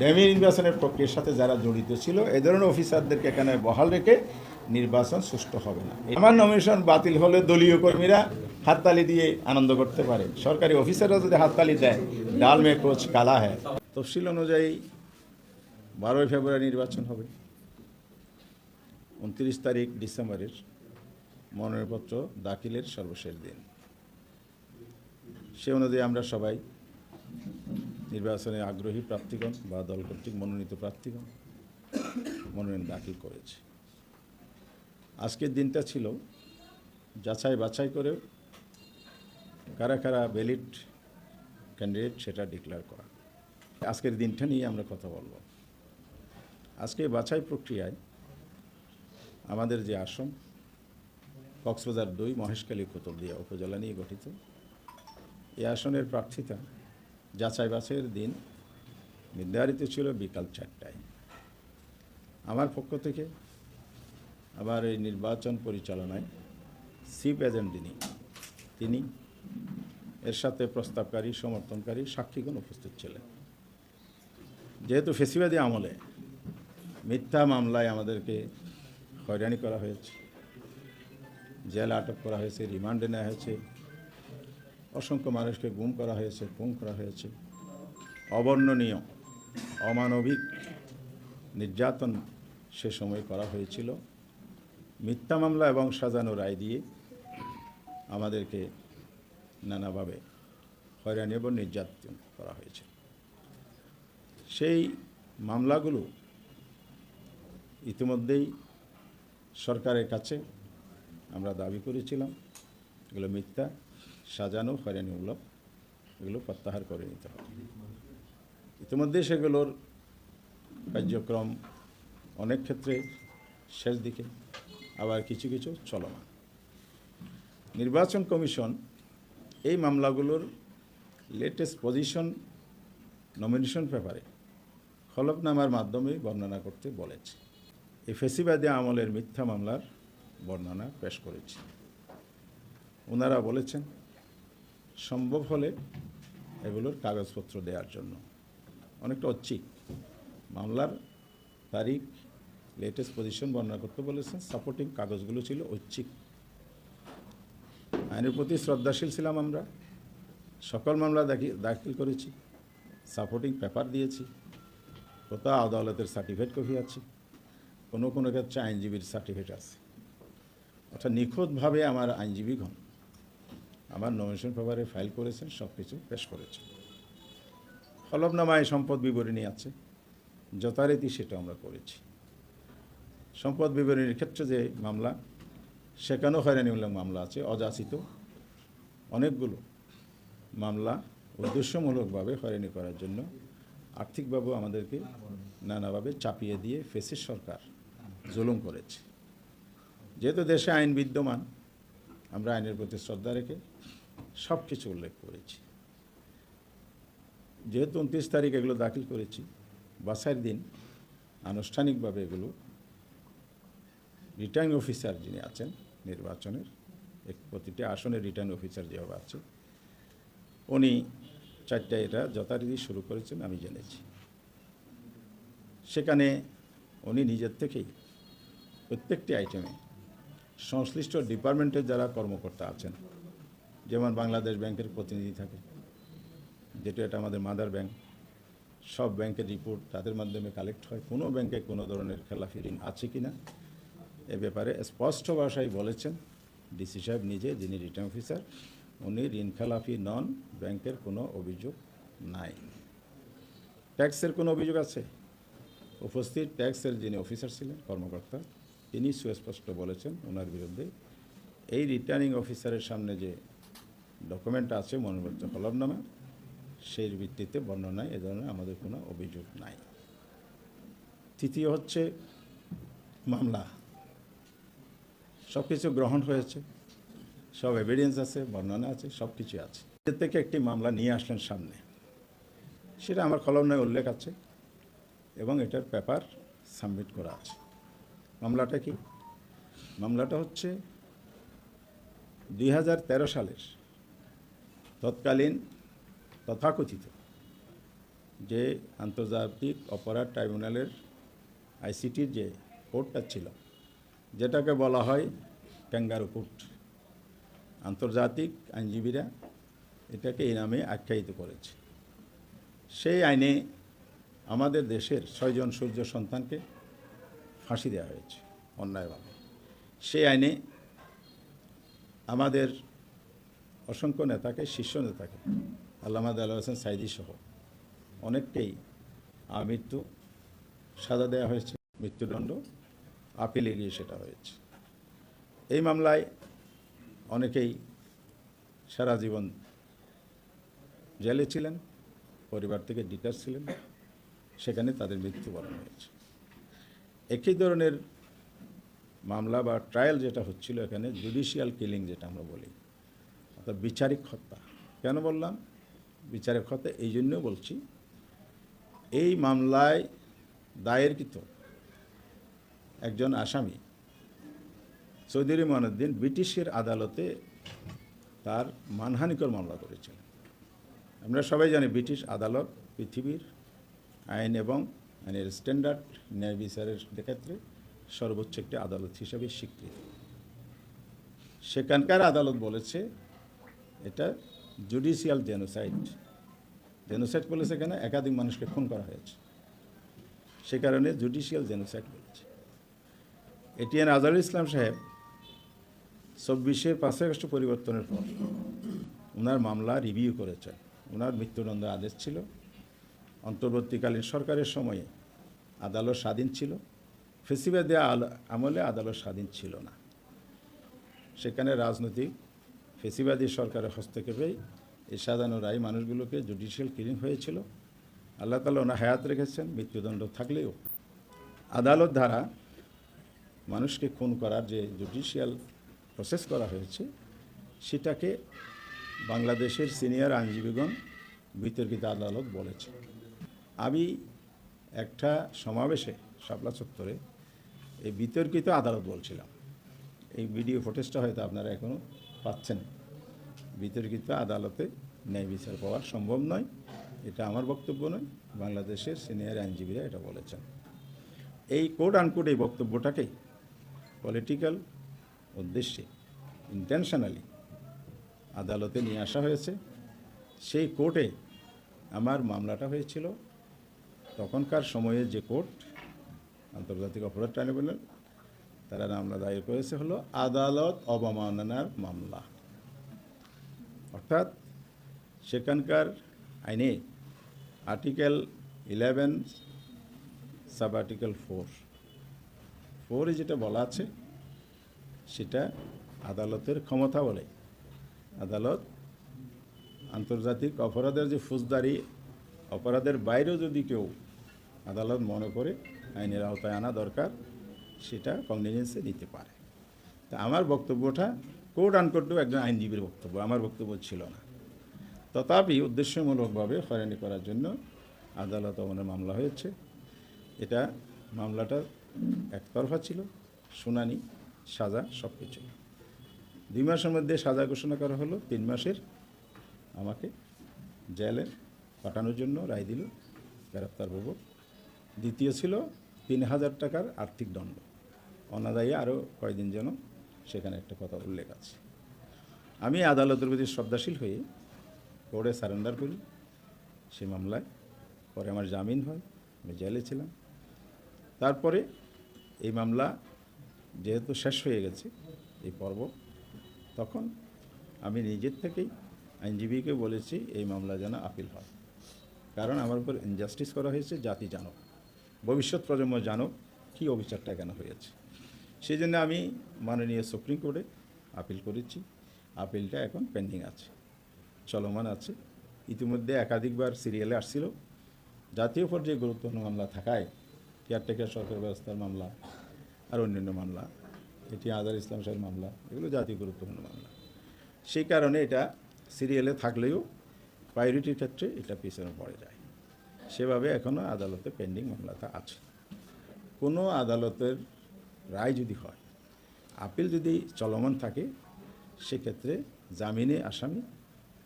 Demi নির্বাচনের প্রক্রিয়ার সাথে যারা জড়িত ছিল, এ ধরনের অফিসারদেরকে এখানে বহাল রেখে নির্বাচন সুষ্ঠু হবে না। আমার নমিনেশন বাতিল হলে দলীয় কর্মীরা হাততালি দিয়ে আনন্দ করতে পারে। সরকারি অফিসাররা যদি হাততালি দেয়, ডাল মে কোচ কালা হ্যায়। তফসিল অনুযায়ী বারোই ফেব্রুয়ারি নির্বাচন হবে। উনত্রিশ তারিখ ডিসেম্বরের মনোনয়নপত্র দাখিলের সর্বশেষ দিন। সে অনুযায়ী আমরা সবাই নির্বাচনে আগ্রহী প্রার্থীগণ বা দল কর্তৃক মনোনীত প্রার্থীগণ মনোনয়ন দাখিল করেছে। আজকের দিনটা ছিল যাচাই বাছাই করে কারা কারা ভ্যালিড ক্যান্ডিডেট সেটা ডিক্লেয়ার করা। আজকের দিনটা নিয়ে আমরা কথা বলব। আজকে বাছাই প্রক্রিয়ায় আমাদের যে আসন কক্সবাজার দুই মহেশখালী কুতুবদিয়া উপজেলা নিয়ে গঠিত। এই আসনের প্রার্থিতা যাচাই বাছাইয়ের দিন নির্ধারিত ছিল বিকাল চারটায়। আমার পক্ষ থেকে আবার এই নির্বাচন পরিচালনায় চিফ এজেন্ট যিনি, তিনি এর সাথে প্রস্তাবকারী, সমর্থনকারী, সাক্ষীগণ উপস্থিত ছিলেন। যেহেতু ফেসিবাদী আমলে মিথ্যা মামলায় আমাদেরকে হয়রানি করা হয়েছে, জেলে আটক করা হয়েছে, রিমান্ডে নেওয়া হয়েছে অসংখ্য মানুষকে গুম করা হয়েছে, খুন করা হয়েছে। অবর্ণনীয়, অমানবিক নির্যাতন সে সময় করা হয়েছিল। মিথ্যা মামলা এবং সাজানো রায় দিয়ে আমাদেরকে নানাভাবে হয়রানি এবং নির্যাতন করা হয়েছে। সেই মামলাগুলো ইতিমধ্যেই সরকারের কাছে আমরা দাবি করেছিলাম, এগুলো মিথ্যা। সাজানো হয়রানিমূলক এগুলো প্রত্যাহার করে নিতে হবে। ইতিমধ্যে সেগুলোর কার্যক্রম অনেক ক্ষেত্রে শেষ দিকে, আবার কিছু কিছু চলমান। নির্বাচন কমিশন এই মামলাগুলোর লেটেস্ট পজিশন নমিনেশন পেপারে হলফনামার মাধ্যমে বর্ণনা করতে বলেছে। এই ফেসিবাদী আমলের মিথ্যা মামলার বর্ণনা পেশ করেছে। ওনারা বলেছেন সম্ভব হলে এগুলোর কাগজপত্র দেওয়ার জন্য। অনেকটা ঐচ্ছিক। মামলার তারিখ লেটেস্ট পজিশন বর্ণনা করতে বলেছেন সাপোর্টিং কাগজগুলো ছিল ঐচ্ছিক। আইনের প্রতি শ্রদ্ধাশীল ছিলাম আমরা। সকল মামলা দাখি- দাখিল করেছি সাপোর্টিং পেপার দিয়েছি। কোথাও আদালতের সার্টিফিকেট কপি আছে? কোনো কোনো ক্ষেত্রে আইনজীবীর সার্টিফিকেট আছে। অর্থাৎ নিখুঁতভাবে আমার আইনজীবীগণ আমার নমিনেশন পেপারে ফাইল করেছেন সব কিছু পেশ করেছেন। হলফনামায় সম্পদ বিবরণী আছে, যথারীতি সেটা আমরা করেছি। সম্পদ বিবরণীর ক্ষেত্রে যে মামলা, সেখানেও হয়রানিমূলক মামলা আছে, অযাচিত। অনেকগুলো মামলা উদ্দেশ্যমূলকভাবে হয়রানি করার জন্য আর্থিকভাবে আমাদেরকে নানাভাবে চাপিয়ে দিয়ে ফেসিস সরকার জুলুম করেছে। যেহেতু দেশে আইন বিদ্যমান, আমরা আইনের প্রতি শ্রদ্ধা রেখে সব কিছু উল্লেখ করেছি। যেহেতু উনত্রিশ তারিখ এগুলো দাখিল করেছি বাসার দিন আনুষ্ঠানিকভাবে এগুলো রিটার্নিং অফিসার যিনি আছেন নির্বাচনের প্রতিটি আসনের রিটার্নিং অফিসার যেভাবে আছে, উনি চারটায় এটা যথারীতি শুরু করেছেন আমি জেনেছি। সেখানে উনি নিজের থেকেই প্রত্যেকটি আইটেমে সংশ্লিষ্ট ডিপার্টমেন্টের যারা কর্মকর্তা আছেন যেমন বাংলাদেশ ব্যাংকের প্রতিনিধি থাকে যেটা এটা আমাদের মাদার ব্যাংক সব ব্যাংকের রিপোর্ট তাদের মাধ্যমে কালেক্ট হয়। কোনো ব্যাংকে কোনো ধরনের খেলাফি ঋণ আছে কি না এ ব্যাপারে স্পষ্ট ভাষায় বলেছেন ডিসি সাহেব নিজে, যিনি রিটার্ন অফিসার উনি ঋণ খেলাফি নন, ব্যাংকের কোনো অভিযোগ নাই। ট্যাক্সের কোনো অভিযোগ আছে? উপস্থিত ট্যাক্সের যিনি অফিসার ছিলেন, কর্মকর্তা, তিনি সুস্পষ্ট বলেছেন ওনার বিরুদ্ধে এই রিটার্নিং অফিসারের সামনে যে ডকুমেন্ট আছে মনোনীত হলফনামা সেই ভিত্তিতে বর্ণনায় এ ধরনের আমাদের কোনো অভিযোগ নাই। তৃতীয় হচ্ছে মামলা। সব কিছু গ্রহণ হয়েছে। সব এভিডেন্স আছে, বর্ণনা আছে সব কিছু আছে। এর থেকে একটি মামলা নিয়ে আসলেন সামনে। সেটা আমার কলমনায় উল্লেখ আছে এবং এটার পেপার সাবমিট করা আছে। মামলাটা কি? মামলাটা হচ্ছে দুই হাজার তেরো সালের তৎকালীন তথাকথিত যে আন্তর্জাতিক অপরাধ ট্রাইব্যুনালের আইসিটির যে কোর্টটা ছিল, যেটাকে বলা হয় ক্যাঙ্গারু কোর্ট। আন্তর্জাতিক আইনজীবীরা এটাকে এই নামে আখ্যায়িত করেছে। সেই আইনে আমাদের দেশের ছয়জন সূর্য সন্তানকে ফাঁসি দেওয়া হয়েছে অন্যায়ভাবে। সেই আইনে আমাদের অসংখ্য নেতাকে, শীর্ষ নেতাকে, আল্লামা আল্লাহ হোসেন সাইদি সহ অনেককেই আমৃত্যু সাজা দেওয়া হয়েছে, মৃত্যুদণ্ড আপিলে গিয়ে সেটা হয়েছে। এই মামলায় অনেকেই সারা জীবন জেলে ছিলেন, পরিবার থেকে ডিটার ছিলেন, সেখানে তাদের মৃত্যুবরণ হয়েছে। একই ধরনের মামলা বা ট্রায়াল যেটা হচ্ছিল এখানে জুডিশিয়াল কিলিং যেটা আমরা বলি অর্থাৎ বিচারিক হত্যা। কেন বললাম? বিচারিক হত্যা এই জন্য বলছি, এই মামলায় দায়েরকৃত একজন আসামি চৌধুরী মনুদ্দিন ব্রিটিশের আদালতে তার মানহানিকর মামলা করেছিলেন আমরা সবাই জানি ব্রিটিশ আদালত পৃথিবীর আইন এবং আইনের স্ট্যান্ডার্ড ন্যায় বিচারের ক্ষেত্রে সর্বোচ্চ একটি আদালত হিসেবে স্বীকৃত। সেখানকার আদালত বলেছে এটা জুডিশিয়াল জেনোসাইড জেনোসাইড বলেছে কেন? একাধিক মানুষকে খুন করা হয়েছে। সে কারণে জুডিশিয়াল জেনোসাইড বলেছে। এটিএন আজহারুল ইসলাম সাহেব চব্বিশে পাঁচই আগস্ট পরিবর্তনের পর ওনার মামলা রিভিউ করেছেন। ওনার মৃত্যুদণ্ড আদেশ ছিল। অন্তর্বর্তীকালীন সরকারের সময়ে আদালত স্বাধীন ছিল। ফেসিবাদে আমলে আদালত স্বাধীন ছিল না। সেখানে রাজনৈতিক ফেসিবাদী সরকারের হস্তক্ষেপেই এই সাজানো রায় মানুষগুলোকে জুডিশিয়াল কিলিং হয়েছিল। আল্লাহ তালা ওনার হায়াত রেখেছেন, মৃত্যুদণ্ড থাকলেও। আদালত দ্বারা মানুষকে খুন করার যে জুডিশিয়াল প্রসেস করা হয়েছে, সেটাকে বাংলাদেশের সিনিয়র আইনজীবীগণ বিতর্কিত আদালত বলেছে। আমি একটা সমাবেশে, শাপলা চত্বরে, এই বিতর্কিত আদালত বলছিলাম। এই ভিডিও ফুটেজটা হয়তো আপনারা এখনও পাচ্ছেন। বিতর্কিত আদালতে ন্যায় বিচার পাওয়া সম্ভব নয়। এটা আমার বক্তব্য নয়, বাংলাদেশের সিনিয়র আইনজীবীরা এটা বলেছেন। এই কোড আনকোড এই বক্তব্যটাকে পলিটিক্যাল উদ্দেশ্যে ইন্টেনশনালি আদালতে নিয়ে আসা হয়েছে। সেই কোর্টে আমার মামলাটা হয়েছিল। তখনকার সময়ে যে কোর্ট আন্তর্জাতিক অপরাধ ট্রাইব্যুনাল তারা মামলা দায়ের করেছে হলো আদালত অবমাননার মামলা। অর্থাৎ সেখানকার আইনে article eleven, sub article four, ফোরে যেটা বলা আছে, সেটা আদালতের ক্ষমতা বলে। আদালত আন্তর্জাতিক অপরাধের যে ফৌজদারি, অপরাধের বাইরেও যদি কেউ আদালত মনে করে, আইনের আওতায় আনা দরকার সেটা কগনিজেন্সে নিতে পারে। তা আমার বক্তব্যটা কোর্ট আনকোর্টেও একজন আইনজীবীর বক্তব্য, আমার বক্তব্য ছিল না। তথাপি উদ্দেশ্যমূলকভাবে হয়রানি করার জন্য আদালত অবনের মামলা হয়েছে। এটা মামলাটা একতরফা ছিল, শুনানি, সাজা সব কিছু দুই মাসের মধ্যে সাজা ঘোষণা করা হলো, তিন মাসের। আমাকে জেলে পাঠানোর জন্য রায় দিল, গ্রেপ্তার হব দ্বিতীয় ছিল তিন হাজার টাকার আর্থিক দণ্ড। অনাদায়ী আরও কয়দিন যেন সেখানে একটা কথা উল্লেখ আছে। আমি আদালতের প্রতি শ্রদ্ধাশীল হয়ে কোর্টে সারেন্ডার করি, সে মামলায়। পরে আমার জামিন হয়, আমি জেলে ছিলাম। তারপরে এই মামলা যেহেতু শেষ হয়ে গেছে, এই পর্ব, তখন আমি নিজের থেকেই আইনজীবীকে বলেছি, এই মামলা যেন আপিল হয়। কারণ আমার উপর ইনজাস্টিস করা হয়েছে, জাতি জানুক, ভবিষ্যৎ প্রজন্ম জানুক, কী অবিচারটা কেন হয়েছে। সেই জন্য আমি মাননীয় সুপ্রিম কোর্টে আপিল করেছি। আপিলটা এখন পেন্ডিং আছে, চলমান আছে। ইতিমধ্যে একাধিকবার সিরিয়ালে আসছিল। জাতীয় পর্যায়ে গুরুত্বপূর্ণ মামলা থাকায় কেয়ারটেকার সরকার ব্যবস্থার মামলা আর অন্যান্য মামলা, এটি আজার ইসলাম সাহের মামলা, এগুলো জাতীয় গুরুত্বপূর্ণ মামলা। সেই কারণে এটা সিরিয়ালে থাকলেও প্রায়োরিটির ক্ষেত্রে এটা পিছনে পড়ে যায়। সেভাবে এখনও আদালতে পেন্ডিং মামলাটা আছে। কোনো আদালতের রায় যদি হয়, আপিল যদি চলমান থাকে, সেক্ষেত্রে জামিনে আসামি,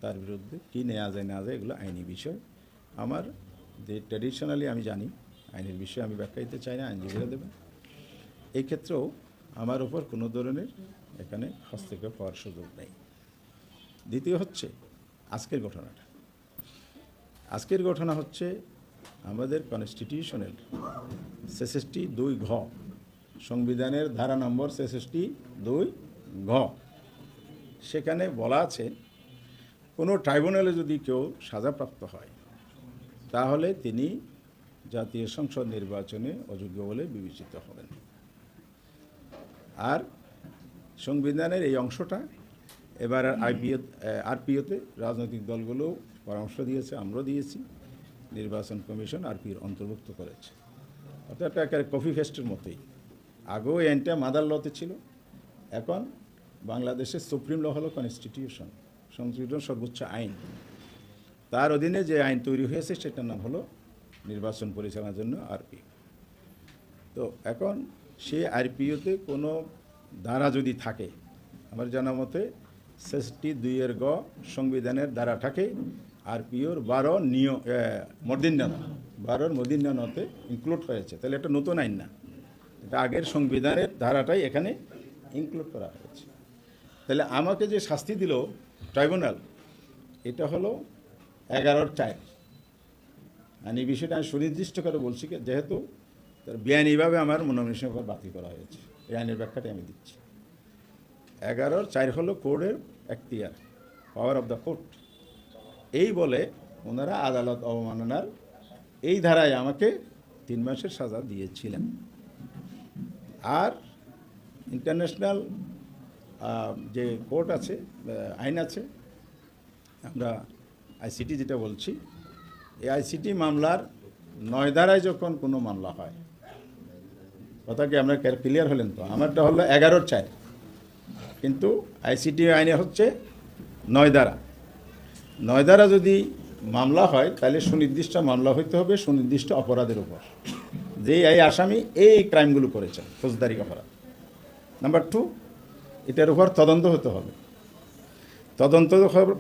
তার বিরুদ্ধে কী নেওয়া যায়, না যায়, এগুলো আইনি বিষয়। আমার যে ট্র্যাডিশনালি আমি জানি, আইনের বিষয়ে আমি ব্যাখ্যা দিতে চাই না, আইনজীবীরা দেবেন। এই ক্ষেত্রেও আমার ওপর কোনো ধরনের এখানে হস্তক্ষেপ হওয়ার সুযোগ নেই। দ্বিতীয় হচ্ছে আজকের ঘটনাটা। আজকের ঘটনা হচ্ছে আমাদের কনস্টিটিউশনের সেসেসটি দুই ঘ সংবিধানের ধারা নম্বর সেসেসটি দুই ঘ। সেখানে বলা আছে, কোনো ট্রাইব্যুনালে যদি কেউ সাজাপ্রাপ্ত হয়, তাহলে তিনি জাতীয় সংসদ নির্বাচনে অযোগ্য বলে বিবেচিত হবেন। আর সংবিধানের এই অংশটা এবার আইপিও, আরপিওতে রাজনৈতিক দলগুলো পরামর্শ দিয়েছে, আমরাও দিয়েছি। নির্বাচন কমিশন আরপির অন্তর্ভুক্ত করেছে। অর্থাৎ একেবারে কফি ফেস্টের মতোই। আগেও এই আইনটা মাদার লতে ছিল। এখন বাংলাদেশের সুপ্রিম ল হলো কনস্টিটিউশন সংবিধান সর্বোচ্চ আইন। তার অধীনে যে আইন তৈরি হয়েছে সেটার নাম হলো নির্বাচন পরিচালনার জন্য আরপি তো এখন সে আরপিওতে কোনো ধারা যদি থাকে, আমার জানা মতে ষষ্ঠী দুইয়ের গ সংবিধানের ধারা থাকে আরপিওর বারো নিয় মর্দিন্যান বারোর মর্দিন্যানতে ইনক্লুড হয়েছে। তাহলে একটা নতুন আইন না। আগের সংবিধানের ধারাটাই এখানে ইনক্লুড করা হয়েছে। তাহলে আমাকে যে শাস্তি দিল ট্রাইব্যুনাল এটা হলো এগারোর চার। আর এই বিষয়টা আমি সুনির্দিষ্ট করে বলছি যেহেতু তার বেআইনিভাবে আমার মনোনয়ন বাতিল করা হয়েছে। এই আইনের ব্যাখ্যাটা আমি দিচ্ছি। এগারোর চার হলো কোর্টের এখতিয়ার পাওয়ার অফ দ্য কোর্ট এই বলে ওনারা আদালত অবমাননার এই ধারায় আমাকে তিন মাসের সাজা দিয়েছিলেন। আর ইন্টারন্যাশনাল যে কোর্ট আছে আইন আছে, আমরা আইসিটি যেটা বলছি, এই আইসিটি মামলার নয় ধারায় যখন কোনো মামলা হয়, কথা কি আমরা ক্লিয়ার হলেন তো? আমারটা হলো এগারোর চার। কিন্তু আইসিটি আইনে হচ্ছে নয় ধারা নয় যদি মামলা হয়, তাহলে সুনির্দিষ্ট মামলা হইতে হবে সুনির্দিষ্ট অপরাধের উপর। যে এই আসামি এই ক্রাইমগুলো করেছে, ফৌজদারি অপরাধ। নাম্বার টু এটার উপর তদন্ত হতে হবে। তদন্ত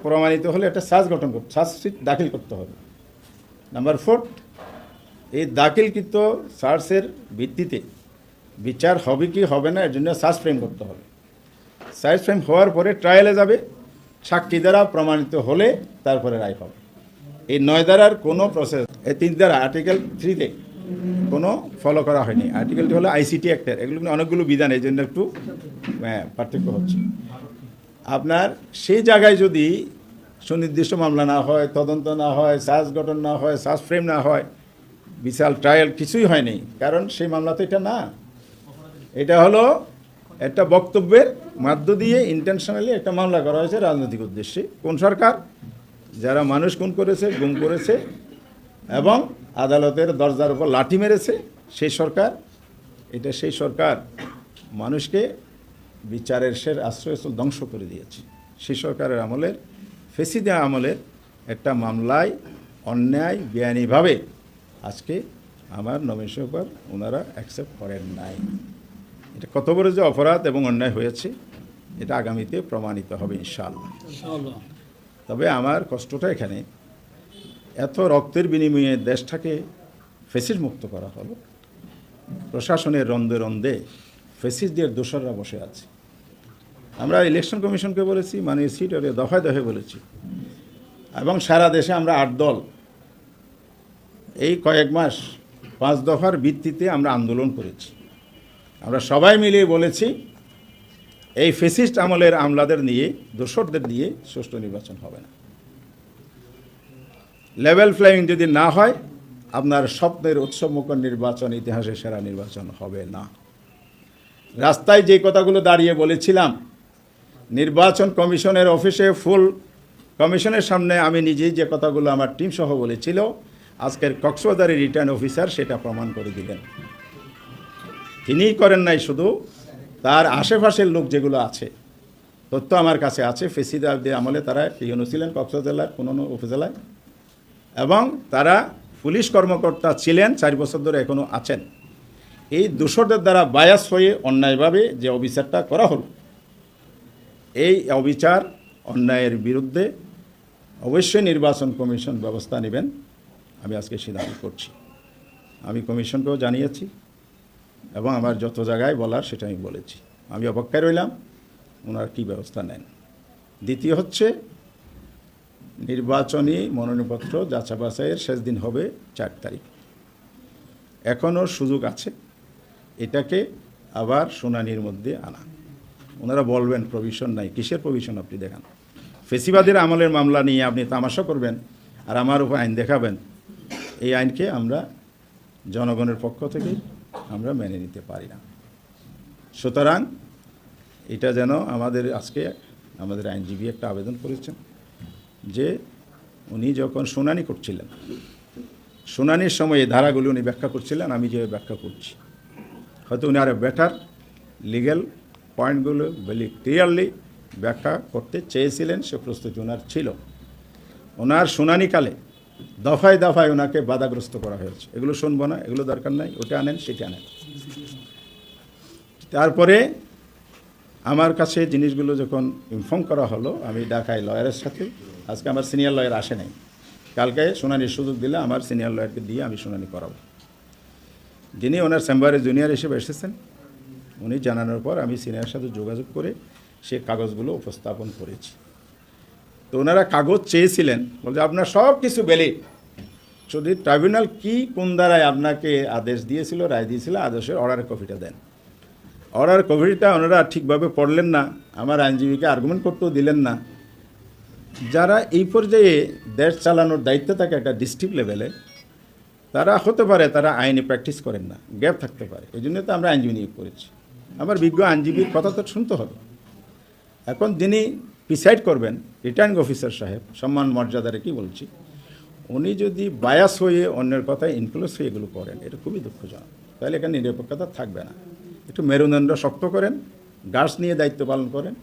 প্রমাণিত হলে একটা সার্চ গঠন করতে চার্জশিট দাখিল করতে হবে। নাম্বার ফোর এই দাখিলকৃত সার্চের ভিত্তিতে বিচার হবে কি হবে না, এর জন্য সার্চ ফ্রেম করতে হবে। সার্চ ফ্রেম হওয়ার পরে ট্রায়ালে যাবে, সাক্ষী দ্বারা প্রমাণিত হলে তারপরে রায় হবে। এই নয় দ্বারার কোনো প্রসেস এই তিন দ্বারা আর্টিকেল থ্রিতে কোনো ফলো করা হয়নি। আর্টিকেলটি হলো আইসিটি অ্যাক্টের এগুলো অনেকগুলো বিধান এই জন্য একটু হ্যাঁ, পার্থক্য হচ্ছে। আপনার সেই জায়গায় যদি সুনির্দিষ্ট মামলা না হয় তদন্ত না হয় সার্চ গঠন না হয় সার্চ ফ্রেম না হয় বিশাল ট্রায়াল কিছুই হয়নি কারণ সেই মামলা তো এটা না। এটা হলো একটা বক্তব্যের মাধ্য দিয়ে ইন্টেনশনালি একটা মামলা করা হয়েছে রাজনৈতিক উদ্দেশ্যে। কোন সরকার? যারা মানুষ খুন করেছে গুম করেছে এবং আদালতের দরজার উপর লাঠি মেরেছে সেই সরকার। এটা সেই সরকার মানুষকে বিচারের সের আশ্রয়স্থল ধ্বংস করে দিয়েছে। সেই সরকারের আমলের ফেসিদা আমলের একটা মামলায় অন্যায় বেআইনিভাবে আজকে আমার নমিনেশন উপর ওনারা অ্যাকসেপ্ট করেন নাই। এটা কত বড় যে অপরাধ এবং অন্যায় হয়েছে এটা আগামীতে প্রমাণিত হবে ইনশাআল্লাহ। তবে আমার কষ্টটা এখানে এত রক্তের বিনিময়ে দেশটাকে ফেসিস মুক্ত করা হলো। প্রশাসনের রন্দে রন্দে ফেসিসদের দোসররা বসে আছে। আমরা ইলেকশন কমিশনকে বলেছি মানে সিট ওরে দফায় দফায় বলেছি। এবং সারা দেশে আমরা আট দল। এই কয়েক মাস পাঁচ দফার ভিত্তিতে আমরা আন্দোলন করেছি। আমরা সবাই মিলে বলেছি, এই ফেসিস্ট আমলের আমলাদের নিয়ে, দোসরদের নিয়ে সুষ্ঠু নির্বাচন হবে না। লেভেল ফ্লাইং যদি না হয়, আপনার স্বপ্নের উৎসবমুখর নির্বাচন ইতিহাসে সেরা নির্বাচন হবে না। রাস্তায় যে কথাগুলো দাঁড়িয়ে বলেছিলাম, নির্বাচন কমিশনের অফিসে ফুল কমিশনের সামনে আমি নিজেই যে কথাগুলো আমার টিম সহ বলেছিল, আজকের কক্সবাজারের রিটার্ন অফিসার সেটা প্রমাণ করে দিলেন। তিনিই করেন নাই শুধু, তার আশেপাশের লোক যেগুলো আছে, তথ্য আমার কাছে আছে ফেসিদাবদের আমলে তারা পিওনো ছিলেন কক্সবাজার জেলার কোনো উপজেলায় এবং তারা পুলিশ কর্মকর্তা ছিলেন, চার বছর ধরে এখনও আছেন। এই দোষরদের দ্বারা বায়াস হয়ে অন্যায়ভাবে যে অবিচারটা করা হলো, এই অবিচার অন্যায়ের বিরুদ্ধে অবশ্যই নির্বাচন কমিশন ব্যবস্থা নেবেন। আমি আজকে সিদ্ধান্ত করছি। আমি কমিশনকেও জানিয়েছি এবং আমার যত জায়গায় বলার সেটা আমি বলেছি। আমি অপেক্ষায় রইলাম, ওনার কী ব্যবস্থা নেন। দ্বিতীয় হচ্ছে নির্বাচনী মনোনয়নপত্র যাচা বাছাইয়ের শেষ দিন হবে চার তারিখ। এখনও সুযোগ আছে। এটাকে আবার শুনানির মধ্যে আনা। ওনারা বলবেন প্রভিশন নাই। কিসের প্রভিশন আপনি দেখান? ফেসিবাদের আমলের মামলা নিয়ে আপনি তামাশা করবেন আর আমার উপর আইন দেখাবেন। এই আইনকে আমরা জনগণের পক্ষ থেকে আমরা মেনে নিতে পারি না। সুতরাং এটা যেন আমাদের আজকে আমাদের আইনজীবী একটা আবেদন করেছেন। যে উনি যখন শুনানি করছিলেন, শুনানির সময় এই ধারাগুলি উনি ব্যাখ্যা করছিলেন, আমি যে ব্যাখ্যা করছি। হয়তো উনি আরও বেটার লিগ্যাল পয়েন্টগুলো ভেরি ক্লিয়ারলি ব্যাখ্যা করতে চেয়েছিলেন, সে প্রস্তুতি ওনার ছিল। ওনার শুনানিকালে দফায় দফায় ওনাকে বাধাগ্রস্ত করা হয়েছে। এগুলো শুনব না, এগুলো দরকার নাই, ওটা আনেন, সেটা আনেন। তারপরে আমার কাছে জিনিসগুলো যখন ইনফর্ম করা হলো, আমি ঢাকায় লয়ারের সাথে আজকে আমার সিনিয়র লয়ার আসে নাই। কালকে শুনানির সুযোগ দিলে আমার সিনিয়র লয়ারকে দিয়ে আমি শুনানি করাবো। যিনি ওনার চেম্বারে জুনিয়র হিসেবে এসেছেন, উনি জানানোর পর আমি সিনিয়র সাথে যোগাযোগ করে সে কাগজগুলো উপস্থাপন করেছি। তো ওনারা কাগজ চেয়েছিলেন, বলছে, আপনার সব কিছু বেলে যদি ট্রাইব্যুনাল কি কোন দ্বারায় আপনাকে আদেশ দিয়েছিল, রায় দিয়েছিল, আদেশের অর্ডারের কপিটা দেন। অর্ডার কপিটা ওনারা ঠিকভাবে পড়লেন না, আমার আইনজীবীকে আর্গুমেন্ট করতেও দিলেন না। যারা এই পর্যায়ে দেশ চালানোর দায়িত্ব থাকে একটা ডিস্ট্রিক্ট লেভেলে তারা হতে পারে তারা আইনে প্র্যাকটিস করেন না গ্যাপ থাকতে পারে। এই জন্য তো আমরা আইনজীবী নিয়োগ করেছি। আমার বিজ্ঞ আইনজীবীর কথা তো শুনতে হবে। এখন যিনি প্রিসাইড করবেন রিটার্নিং অফিসার সাহেব, সম্মান মর্যাদারে কি বলছি, উনি যদি বায়াস হয়ে অন্যের কথায় ইনফ্লুয়েন্স হয়ে এগুলো করেন, এটা খুবই দুঃখজনক। তাহলে এখানে নিরপেক্ষতা থাকবে না। একটু মেরুদণ্ড শক্ত করেন গার্ডস নিয়ে দায়িত্ব পালন করেন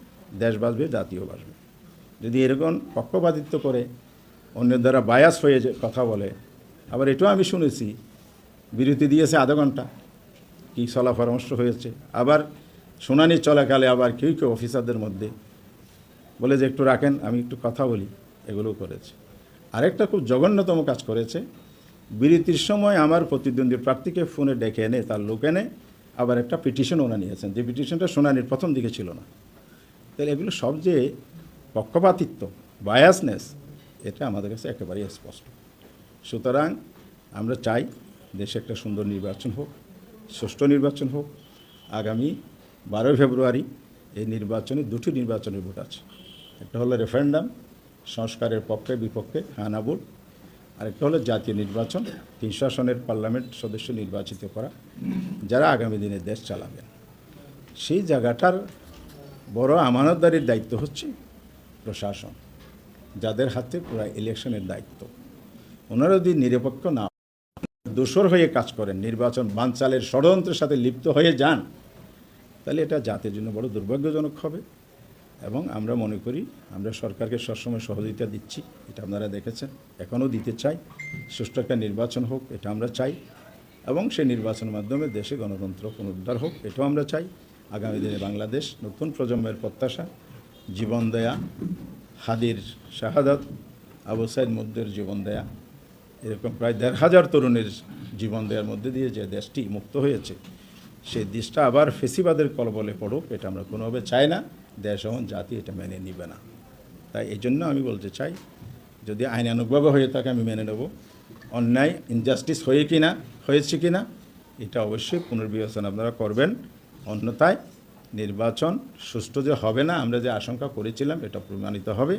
দেশ বাঁচবে জাতীয় বাঁচবে যদি এরকম পক্ষপাতিত্ব করে, অন্যের দ্বারা বায়াস হয়ে কথা বলে, আবার এটাও আমি শুনেছি, বিরতি দিয়েছে আধা ঘণ্টা, কী চলা পরামর্শ হয়েছে। আবার শুনানি চলাকালে আবার কেউ কেউ অফিসারদের মধ্যে বলে যে, একটু রাখেন, আমি একটু কথা বলি। এগুলো করেছে। আরেকটা খুব জঘন্যতম কাজ করেছে, বিরতির সময় আমার প্রতিদ্বন্দ্বী প্রার্থীকে ফোনে ডেকে এনে, তার লোক এনে আবার একটা পিটিশন ওনা নিয়েছেন। যে পিটিশনটা শুনানির প্রথম দিকে ছিল না। তাহলে এগুলো সব যে পক্ষপাতিত্ব বায়াসনেস এটা আমাদের কাছে একেবারেই স্পষ্ট। সুতরাং আমরা চাই দেশে একটা সুন্দর নির্বাচন হোক, সুষ্ঠু নির্বাচন হোক। আগামী বারোই ফেব্রুয়ারি এই নির্বাচনে দুটি নির্বাচনের ভোট আছে। একটা হলো রেফারেন্ডাম সংস্কারের পক্ষে, বিপক্ষে, হানা ভোট। আরেকটা হলো জাতীয় নির্বাচন তিনশো আসনের পার্লামেন্ট সদস্য নির্বাচিত করা। যারা আগামী দিনে দেশ চালাবেন। সেই জায়গাটার বড় আমানতদারির দায়িত্ব হচ্ছে প্রশাসন, যাদের হাতে পুরো ইলেকশনের দায়িত্ব। ওনারা যদি নিরপেক্ষ না দোসর হয়ে কাজ করেন, নির্বাচন বানচালের ষড়যন্ত্রের সাথে লিপ্ত হয়ে যান, তাহলে এটা জাতির জন্য বড় দুর্ভাগ্যজনক হবে। এবং আমরা মনে করি, আমরা সরকারকে সবসময় সহযোগিতা দিচ্ছি, এটা আপনারা দেখেছেন, এখনও দিতে চাই, সুষ্ঠু একটা নির্বাচন হোক, এটা আমরা চাই, এবং সেই নির্বাচনের মাধ্যমে দেশে গণতন্ত্র পুনরুদ্ধার হোক, এটাও আমরা চাই। আগামী দিনে বাংলাদেশ নতুন প্রজন্মের প্রত্যাশা জীবন দেয়া, হাদির শাহাদাত, আবু সাইদ মুদ্দের জীবন দেয়া, এরকম প্রায় দেড় হাজার তরুণের জীবন দেওয়ার মধ্যে দিয়ে যে দেশটি মুক্ত হয়েছে, সেই দেশটা আবার ফেসিবাদের কলবলে পড়ুক, এটা আমরা কোনোভাবে চাই না, দেশ এবং জাতি এটা মেনে নিবে না। তাই এই জন্য আমি বলতে চাই, যদি আইনানুগভাবে হয়ে থাকে আমি মেনে নেব। অন্যায় ইনজাস্টিস হয়ে কি না হয়েছে কি না এটা অবশ্যই পুনর্বিবেচনা আপনারা করবেন। অন্যথায় নির্বাচন সুষ্ঠু যে হবে না, আমরা যে আশঙ্কা করেছিলাম, এটা প্রমাণিত হবে।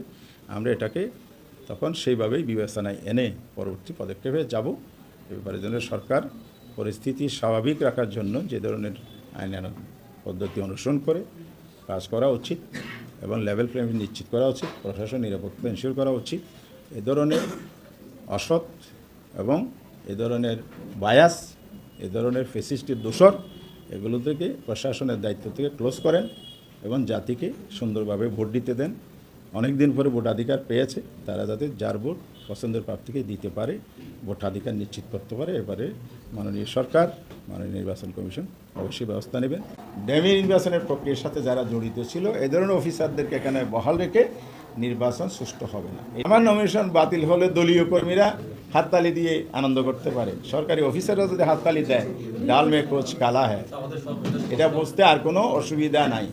আমরা এটাকে তখন সেইভাবেই বিবেচনায় এনে পরবর্তী পদক্ষেপে যাব। এ ব্যাপারে জন্য সরকার পরিস্থিতি স্বাভাবিক রাখার জন্য যে ধরনের আইনানুগ পদ্ধতি অনুসরণ করে, কাজ করা উচিত এবং লেভেল প্লেমিং নিশ্চিত করা উচিত, প্রশাসন নিরাপত্তা এনশিওর করা উচিত। এ ধরনের অসৎ এবং এ ধরনের বায়াস এ ধরনের ফেসিস্টির দোষর এগুলো থেকে প্রশাসনের দায়িত্ব থেকে ক্লোজ করেন এবং জাতিকে সুন্দরভাবে ভোট দিতে দেন। অনেক দিন পরে ভোটাধিকার পেয়েছে, তারা যাতে যার ভোট পছন্দের প্রার্থীকে দিতে পারে, ভোটাধিকার নিশ্চিত করতে পারে, এবারে মাননীয় সরকার, মাননীয় নির্বাচন কমিশন অবশ্যই ব্যবস্থা নেবেন। ডেমি নির্বাচনের প্রক্রিয়ার সাথে যারা জড়িত ছিল, এ ধরনের অফিসারদেরকে এখানে বহাল রেখে নির্বাচন সুষ্ঠু হবে না। আমার নমিনেশন বাতিল হলে দলীয় কর্মীরা হাততালি দিয়ে আনন্দ করতে পারে। সরকারি অফিসাররা যদি হাততালি দেয়, ডাল মে কোচ কালা হ্যাঁ এটা বুঝতে আর কোনো অসুবিধা নাই।